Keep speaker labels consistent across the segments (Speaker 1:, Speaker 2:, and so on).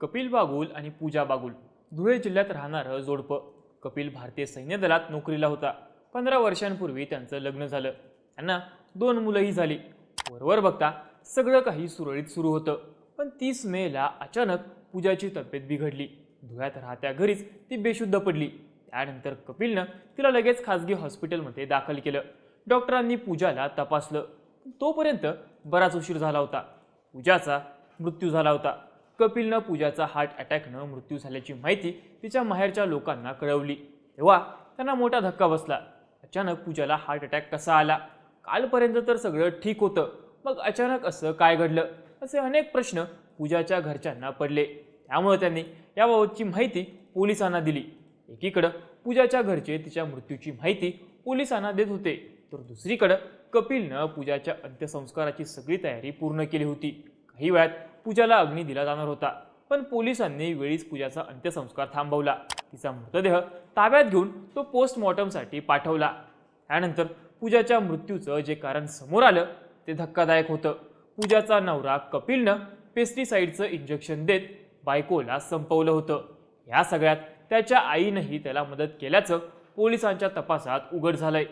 Speaker 1: कपिल बागुल आणि पूजा बागुल. धुळे जिल्ह्यात राहणारं जोडपं. कपिल भारतीय सैन्य दलात नोकरीला होता. पंधरा वर्षांपूर्वी त्यांचं लग्न झालं. त्यांना दोन मुलंही झाली. वरवर बघता सगळं काही सुरळीत सुरू होतं. पण तीस मेला अचानक पूजाची तब्येत बिघडली. धुळ्यात राहत्या घरीच ती बेशुद्ध पडली. त्यानंतर कपिलनं तिला लगेच खासगी हॉस्पिटलमध्ये दाखल केलं. डॉक्टरांनी पूजाला तपासलं. तोपर्यंत बराच उशीर झाला होता. पूजाचा मृत्यू झाला होता. कपिलनं पूजाचा हार्ट अटॅकनं मृत्यू झाल्याची माहिती तिच्या माहेरच्या लोकांना कळवली. तेव्हा त्यांना मोठा धक्का बसला. अचानक पूजाला हार्ट अटॅक कसा आला? कालपर्यंत तर सगळं ठीक होतं. मग अचानक असं काय घडलं? असे अनेक प्रश्न पूजाच्या घरच्यांना पडले. त्यामुळे त्यांनी याबाबतची माहिती पोलिसांना दिली. एकीकडं पूजाच्या घरचे तिच्या मृत्यूची माहिती पोलिसांना देत होते. तर दुसरीकडं कपिलनं पूजाच्या अंत्यसंस्काराची सगळी तयारी पूर्ण केली होती. काही वेळात पूजाला अग्नी दिला जाणार होता. पण पोलिसांनी वेळीच पूजाचा अंत्यसंस्कार थांबवला. तिचा मृतदेह ताब्यात घेऊन तो पोस्टमॉर्टमसाठी पाठवला. त्यानंतर पूजाच्या मृत्यूचं जे कारण समोर आलं ते धक्कादायक होतं. पूजाचा नवरा कपिलनं पेस्टिसाईडचं इंजेक्शन देत बायकोला संपवलं होतं. या सगळ्यात त्याच्या आईनंही त्याला मदत केल्याचं पोलिसांच्या तपासात उघड झालंय.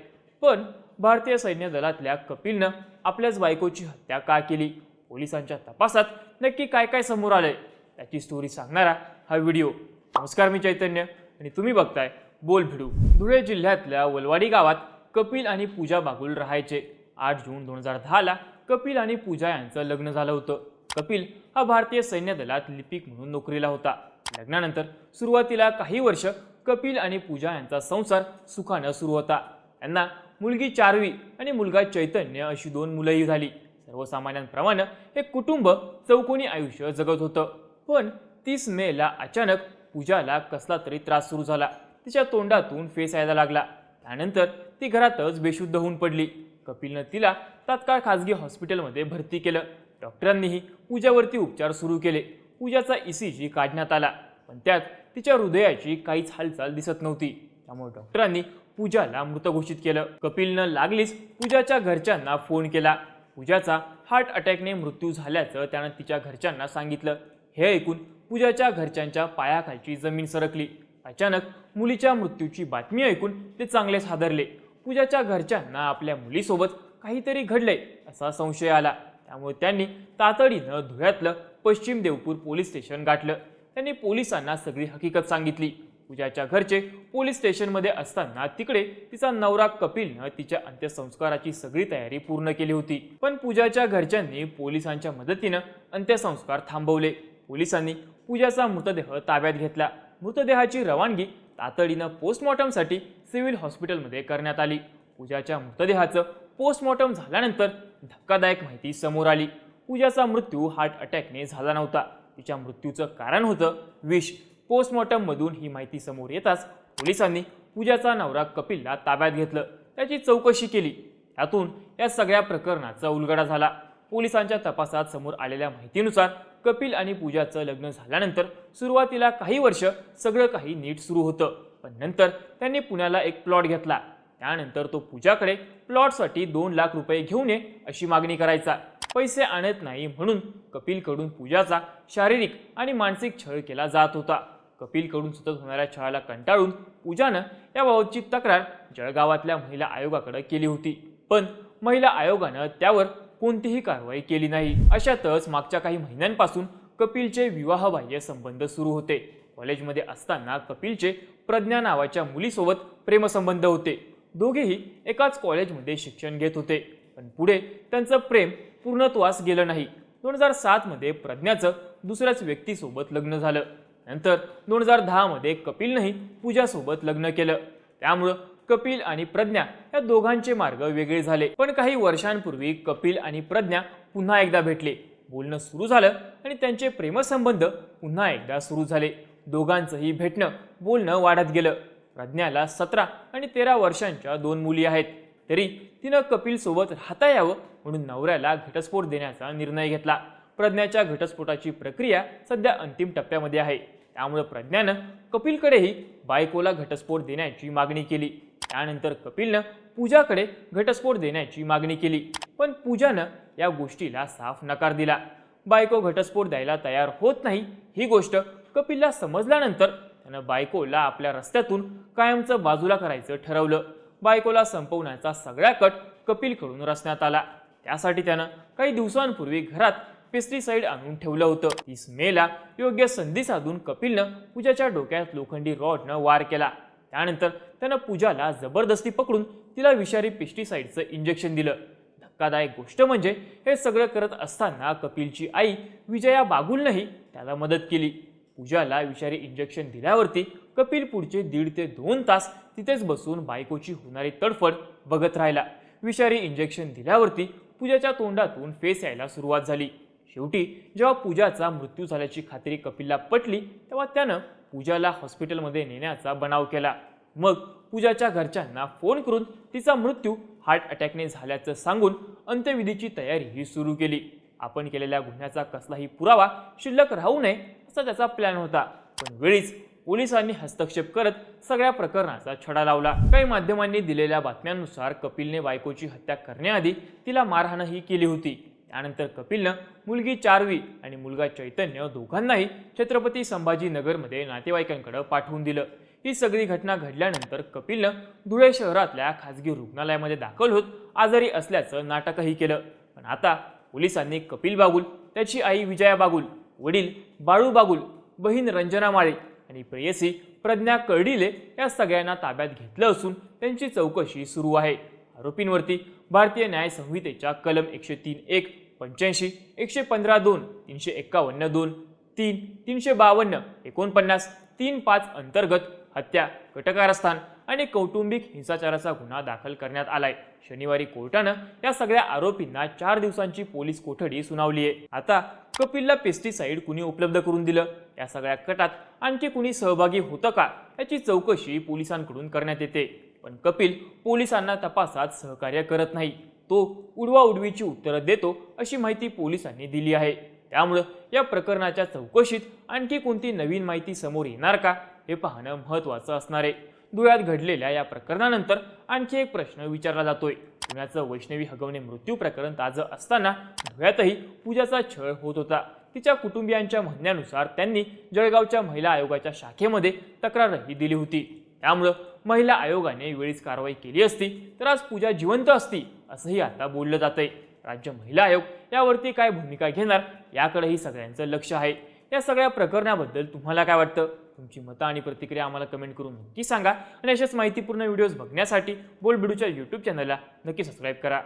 Speaker 1: पण भारतीय सैन्य दलातल्या कपिलनं आपल्याच बायकोची हत्या का केली? पोलिसांच्या तपासात नक्की काय काय समोर आलंय त्याची स्टोरी सांगणारा हा व्हिडिओ नमस्कार मी चैतन्य आणि तुम्ही बघताय बोल भिडू. धुळे जिल्ह्यातल्या वलवाडी गावात कपिल आणि पूजा बागुल राहायचे. आठ जून दोन हजार दहाला कपिल आणि पूजा यांचं लग्न झालं होतं. कपिल हा भारतीय सैन्य दलात लिपिक म्हणून नोकरीला होता. लग्नानंतर सुरुवातीला काही वर्ष कपिल आणि पूजा यांचा संसार सुखानं सुरू होता. यांना मुलगी चारवी आणि मुलगा चैतन्य अशी दोन मुलंही झाली. सर्वसामान्यांप्रमाणे हे कुटुंब चौकोनी आयुष्य जगत होतं. पण तीस मेला अचानक पूजाला कसला तरी त्रास सुरू झाला. तिच्या तोंडातून फेस यायला लागला. त्यानंतर ती घरातच बेशुद्ध होऊन पडली. कपिलनं तिला तात्काळ खासगी हॉस्पिटलमध्ये भरती केलं. डॉक्टरांनीही पूजावरती उपचार सुरू केले. पूजाचा ईसीजी काढण्यात आला. पण त्यात तिच्या हृदयाची काहीच हालचाल दिसत नव्हती. त्यामुळे डॉक्टरांनी पूजाला मृत घोषित केलं. कपिलनं लागलीच पूजाच्या घरच्यांना फोन केला. पूजाचा हार्ट अटॅकने मृत्यू झाल्याचं त्यानं तिच्या घरच्यांना सांगितलं. हे ऐकून पूजाच्या घरच्यांच्या पायाखालची जमीन सरकली. अचानक मुलीच्या मृत्यूची बातमी ऐकून ते चांगलेच हादरले. पूजाच्या घरच्यांना आपल्या मुलीसोबत काहीतरी घडले असा संशय आला. त्यामुळे त्यांनी तातडीनं धुळ्यातलं पश्चिम देवपूर पोलीस स्टेशन गाठलं. त्यांनी पोलिसांना सगळी हकीकत सांगितली. पूजाच्या घरचे पोलीस स्टेशनमध्ये असताना तिकडे तिचा नवरा कपिलनं तिच्या अंत्यसंस्काराची सगळी तयारी पूर्ण केली होती. पण पूजाच्या घरच्यांनी पोलिसांच्या मदतीनं अंत्यसंस्कार थांबवले. पोलिसांनी पूजाचा मृतदेह ताब्यात घेतला. मृतदेहाची रवानगी तातडीनं पोस्टमॉर्टमसाठी सिव्हिल हॉस्पिटलमध्ये करण्यात आली. पूजाच्या मृतदेहाचं पोस्टमॉर्टम झाल्यानंतर धक्कादायक माहिती समोर आली. पूजाचा मृत्यू हार्ट अटॅकने झाला नव्हता. तिच्या मृत्यूचं कारण होतं विष. पोस्टमॉर्टममधून ही माहिती समोर येताच पोलिसांनी पूजाचा नवरा कपिलला ताब्यात घेतलं. त्याची चौकशी केली. त्यातून या सगळ्या प्रकरणाचा उलगडा झाला. पोलिसांच्या तपासात समोर आलेल्या माहितीनुसार कपिल आणि पूजाचं लग्न झाल्यानंतर सुरुवातीला काही वर्ष सगळं काही नीट सुरू होतं. पण नंतर त्यांनी पुण्याला एक प्लॉट घेतला. त्यानंतर तो पूजाकडे प्लॉटसाठी दोन लाख रुपये घेऊन ये अशी मागणी करायचा. पैसे आणत नाही म्हणून कपिलकडून पूजाचा शारीरिक आणि मानसिक छळ केला जात होता. कपिलकडून सतत होणाऱ्या छळाला कंटाळून पूजानं याबाबतची तक्रार जळगावातल्या महिला आयोगाकडे केली होती. पण महिला आयोगानं त्यावर कोणतीही कारवाई केली नाही. अशातच मागच्या काही महिन्यांपासून कपिलचे विवाहबाह्य संबंध सुरू होते. कॉलेजमध्ये असताना कपिलचे प्रज्ञा नावाच्या मुलीसोबत प्रेमसंबंध होते. दोघेही एकाच कॉलेजमध्ये शिक्षण घेत होते. पण पुढे त्यांचं प्रेम पूर्णत्वास गेलं नाही. दोन हजार सातमध्ये प्रज्ञाचं दुसऱ्याच व्यक्तीसोबत लग्न झालं. नंतर दोन हजार दहामध्ये कपिलनंही पूजासोबत लग्न केलं. त्यामुळं कपिल आणि प्रज्ञा या दोघांचे मार्ग वेगळे झाले. पण काही वर्षांपूर्वी कपिल आणि प्रज्ञा पुन्हा एकदा भेटले. बोलणं सुरू झालं आणि त्यांचे प्रेमसंबंध पुन्हा एकदा सुरू झाले. दोघांचंही भेटणं बोलणं वाढत गेलं. प्रज्ञाला सतरा आणि तेरा वर्षांच्या दोन मुली आहेत. तरी तिनं कपिलसोबत राहता यावं म्हणून नवऱ्याला घटस्फोट देण्याचा निर्णय घेतला. प्रज्ञाच्या घटस्फोटाची प्रक्रिया सध्या अंतिम टप्प्यामध्ये आहे. त्यामुळे प्रज्ञानं कपिलकडेही बायकोला घटस्फोट देण्याची मागणी केली. त्यानंतर कपिलनं पूजाकडे घटस्फोट देण्याची मागणी केली. पण पूजानं या गोष्टीला साफ नकार दिला. बायको घटस्फोट द्यायला तयार होत नाही ही गोष्ट कपिलला समजल्यानंतर त्यानं बायकोला आपल्या रस्त्यातून कायमचं बाजूला करायचं ठरवलं. बायकोला संपवण्याचा सगळा कट कपिलकडून रचण्यात आला. त्यासाठी त्यानं काही दिवसांपूर्वी घरात पेस्टिसाइड आणून ठेवलं होतं. तीस मेला योग्य संधी साधून कपिलनं पूजाच्या डोक्यात लोखंडी रॉडनं वार केला. त्यानंतर त्यानं पूजाला जबरदस्ती पकडून तिला विषारी पेस्टिसाइडचं इंजेक्शन दिलं. धक्कादायक गोष्ट म्हणजे हे सगळं करत असताना कपिलची आई विजया बागुलनंही त्याला मदत केली. पूजाला विषारी इंजेक्शन दिल्यावरती कपिल पुढचे दीड ते दोन तास तिथेच बसून बायकोची होणारी तडफड बघत राहिला. विषारी इंजेक्शन दिल्यावरती पूजाच्या तोंडातून फेस यायला सुरुवात झाली. शेवटी जेव्हा पूजाचा मृत्यू झाल्याची खात्री कपिलला पटली तेव्हा त्यानं पूजाला हॉस्पिटलमध्ये नेण्याचा बनाव केला. मग पूजाच्या घरच्यांना फोन करून तिचा मृत्यू हार्ट अटॅकने झाल्याचं सांगून अंत्यविधीची तयारीही सुरू केली. आपण केलेल्या गुन्ह्याचा कसलाही पुरावा शिल्लक राहू नये असा त्याचा प्लॅन होता. पण वेळीच पोलिसांनी हस्तक्षेप करत सगळ्या प्रकरणाचा छडा लावला. काही माध्यमांनी दिलेल्या बातम्यांनुसार कपिलने बायकोची हत्या करण्याआधी तिला मारहाणही केली होती. त्यानंतर कपिलनं मुलगी चारवी आणि मुलगा चैतन्य दोघांनाही छत्रपती संभाजीनगरमध्ये नातेवाईकांकडे पाठवून दिलं. ही सगळी घटना घडल्यानंतर कपिलनं धुळे शहरातल्या खाजगी रुग्णालयामध्ये दाखल होत आजारी असल्याचं नाटकही केलं. पण आता पोलिसांनी कपिल बागुल त्याची आई विजया बागुल वडील बाळू बागुल बहीण रंजना माळे आणि प्रेयसी प्रज्ञा कर्डिले या सगळ्यांना ताब्यात घेतलं असून त्यांची चौकशी सुरू आहे. आरोपींवरती भारतीय न्याय संहितेच्या कलम एकशे तीन एक पंच्याऐंशी एकशे पंधरा दोन तीनशे एक्कावन्न दोन तीन तीनशे बावन्न एकोणपन्नास तीन पाच अंतर्गत हत्या कटकारस्थान आणि कौटुंबिक हिंसाचाराचा गुन्हा दाखल करण्यात आलाय. शनिवारी कोर्टानं या सगळ्या आरोपींना चार दिवसांची पोलीस कोठडी सुनावली आहे. आता कपिलला पेस्टिसाइड कुणी उपलब्ध करून दिलं? या सगळ्या कटात आणखी कुणी सहभागी होतं का? याची चौकशी पोलिसांकडून करण्यात येते. पण कपिल पोलिसांना तपासात सहकार्य करत नाही. तो उडवा उडवीची उत्तरं देतो अशी माहिती पोलिसांनी दिली आहे. त्यामुळं या प्रकरणाच्या चौकशीत आणखी कोणती नवीन माहिती समोर येणार का हे पाहणं महत्त्वाचं असणार आहे. धुळ्यात घडलेल्या या प्रकरणानंतर आणखी एक प्रश्न विचारला जातोय. पुण्याचं वैष्णवी हगवणे मृत्यू प्रकरण ताजं असताना धुळ्यातही पूजाचा छळ होत होता. तिच्या कुटुंबियांच्या म्हणण्यानुसार त्यांनी जळगावच्या महिला आयोगाच्या शाखेमध्ये तक्रारही दिली होती. त्यामुळं महिला आयोगाने वेळीच कारवाई केली असती तर आज पूजा जिवंत असती असंही आता बोललं जातंय. राज्य महिला आयोग यावरती काय भूमिका घेणार याकडेही सगळ्यांचं लक्ष आहे. या सगळ्या प्रकरणाबद्दल तुम्हाला काय वाटतं? तुमची मतं आणि प्रतिक्रिया आम्हाला कमेंट करून नक्की सांगा. आणि अशाच माहितीपूर्ण व्हिडिओज बघण्यासाठी बोलबिडूच्या यूट्यूब चॅनलला नक्की सबस्क्राईब करा.